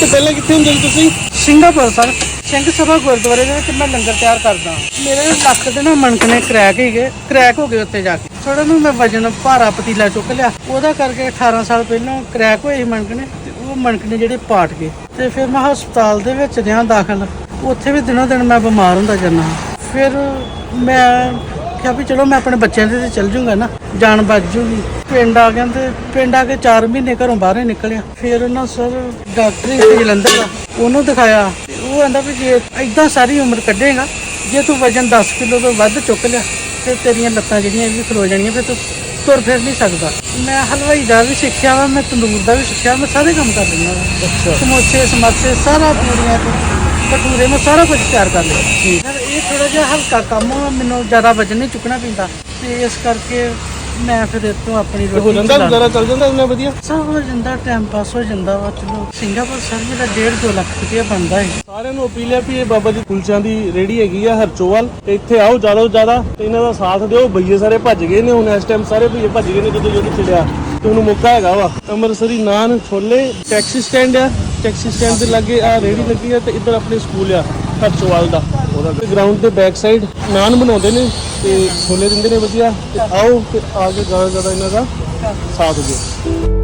ਤੋਂ ਪਹਿਲਾਂ ਕਿੱਥੇ ਹੁੰਦੇ ਸੀ ਤੁਸੀਂ? Singapore, sir. ਸਿੰਘ ਸਭਾ ਗੁਰਦੁਆਰੇ ਦੇ ਵਿੱਚ ਮੈਂ ਲੰਗਰ ਤਿਆਰ ਕਰਦਾ ਮੇਰੇ ਲੱਕ ਦੇ ਨਾ ਮਣਕਣੇ ਕਰੈਕ ਹੀ ਗਏ ਕਰੈਕ ਹੋ ਗਏ ਉੱਤੇ ਜਾ ਕੇ। ਥੋੜਾ ਨੂੰ ਮੈਂ ਵਜਨ ਭਾਰਾ ਪਤੀਲਾ ਚੁੱਕ ਲਿਆ। ਉਹਦਾ ਕਰਕੇ 18 ਸਾਲ ਪਹਿਲਾਂ ਕਰੈਕ ਹੋਏ ਸੀ ਮਣਕਣੇ ਤੇ ਉਹ ਮਣਕਣੇ ਜਿਹੜੇ ਪਾਟ ਗਏ। ਤੇ ਫਿਰ ਮੈਂ ਹਸਪਤਾਲ ਦੇ ਵਿੱਚ ਰਿਹਾ ਦਾਖਲ। ਉੱਥੇ ਵੀ ਦਿਨੋਂ ਦਿਨ ਮੈਂ ਬਿਮਾਰ ਹੁੰਦਾ ਜਾਂਦਾ ਫਿਰ ਮੈਂ ਕਿਹਾ ਵੀ ਚਲੋ ਮੈਂ ਆਪਣੇ ਬੱਚਿਆਂ ਦੇ ਤੇ ਚੱਲ ਜੂੰਗਾ ਨਾ ਜਾਨ ਬਚ ਜੂਗੀ। ਪਿੰਡ ਆ ਗਿਆ ਤੇ ਪਿੰਡ ਆ ਕੇ 4 ਮਹੀਨੇ ਘਰੋਂ ਬਾਹਰ ਹੀ ਨਿਕਲਿਆ। ਫਿਰ ਉਹਨਾਂ ਸਰ ਡਾਕਟਰ ਜਲੰਧਰ ਦਾ ਉਹਨੂੰ ਦਿਖਾਇਆ। ਉਹ ਕਹਿੰਦਾ ਵੀ ਜੇ ਐਦਾਂ ਸਾਰੀ ਉਮਰ ਕੱਢੇਗਾ ਜੇ ਤੂੰ ਵਜਨ 10 ਕਿਲੋ ਤੋਂ ਵੱਧ ਚੁੱਕ ਲਿਆ ਤੇ ਤੇਰੀਆਂ ਲੱਤਾਂ ਜਿਹੜੀਆਂ ਵੀ ਖਲੋ ਜਾਣੀਆਂ ਫਿਰ ਤੂੰ ਤੁਰ ਫਿਰ ਨਹੀਂ ਸਕਦਾ। ਮੈਂ ਹਲਵਾਈ ਦਾ ਵੀ ਸਿੱਖਿਆ ਵਾ ਮੈਂ ਤੰਦੂਰ ਦਾ ਵੀ ਸਿੱਖਿਆ ਮੈਂ ਸਾਰੇ ਕੰਮ ਕਰ ਲੈਂਦਾ ਅੱਛਾ। ਸਮੋਸੇ ਸਮੋਸੇ ਸਾਰਾ ਪੂਰੀਆਂ ਤੋਂ ਭਟੂਰੇ ਮੈਂ ਸਾਰਾ ਕੁਝ ਤਿਆਰ ਕਰ ਲਿਆ। ਸਰ ਇਹ ਥੋੜਾ ਜਿਹਾ ਹਲਕਾ ਕੰਮ ਆ ਮੈਨੂੰ ਜ਼ਿਆਦਾ ਵਜਨ ਨਹੀਂ ਚੁੱਕਣਾ ਪੈਂਦਾ। ਤੇ ਇਸ ਕਰਕੇ ਮੈਂ ਫਿਰ ਇਹ ਤੋਂ ਆਪਣੀ ਹੋ ਰੋਟੀ ਜਾਂਦਾ ਚਲਾ- ਗੁਜ਼ਾਰਾ ਚੱਲ ਜਾਂਦਾ ਇੰਨਾ ਵਧੀਆ? ਸਭ ਹੋ ਜਾਂਦਾ ਟਾਈਮ ਪਾਸ ਹੋ ਜਾਂਦਾ ਵਾ ਚਲੋ। ਸਿੰਗਾਪੁਰ ਸਰ ਮੇਰਾ 1.5 2 ਲੱਖ ਰੁਪਏ ਬਣਦਾ ਹੈ ਸਾਰਿਆਂ ਨੂੰ ਅਪੀਲ ਹੈ ਵੀ ਇਹ ਬਾਬਾ ਜੀ ਕੁਲਚਿਆਂ ਦੀ ਰੇੜੀ ਹੈਗੀ ਆ ਹਰਚੋਵਾਲ। ਤੇ ਇੱਥੇ ਆਓ ਜ਼ਿਆਦਾ ਤੋਂ ਜ਼ਿਆਦਾ ਤੇ ਇਹਨਾਂ ਦਾ ਸਾਥ ਦਿਓ। ਬਈਏ ਸਾਰੇ ਭੱਜ ਗਏ ਨੇ ਹੁਣ ਇਸ ਟਾਈਮ ਸਾਰੇ ਬਈਏ ਭੱਜ ਗਏ ਨੇ ਜਦੋਂ ਜਦੋਂ ਚੜਿਆ ਤੇ ਹੁਣ ਮੌਕਾ ਹੈਗਾ ਵਾ। ਅੰਮ੍ਰਿਤਸਰੀ ਨਾਨ ਛੋਲੇ ਟੈਕਸੀ ਸਟੈਂਡ ਆ। ਟੈਕਸੀ ਸਟੈਂਡ ਦੇ ਲਾਗੇ ਆ ਰੇੜੀ ਲੱਗੀ ਆ ਤੇ ਇੱਧਰ ਆਪਣੇ ਸਕੂਲ ਆ ਹਰਚੋਵਾਲ ਦਾ। ਉਹਦਾ ਗਰਾਊਂਡ ਦੇ ਬੈਕ ਸਾਈਡ ਨਾਨ ਬਣਾਉਂਦੇ ਨੇ ਤੇ ਛੋਲੇ ਦਿੰਦੇ ਨੇ ਵਧੀਆ। ਤੇ ਆਓ ਤੇ ਆ ਕੇ ਜ਼ਿਆਦਾ ਜ਼ਿਆਦਾ ਇਹਨਾਂ ਦਾ ਸਾਥ ਦਿਓ।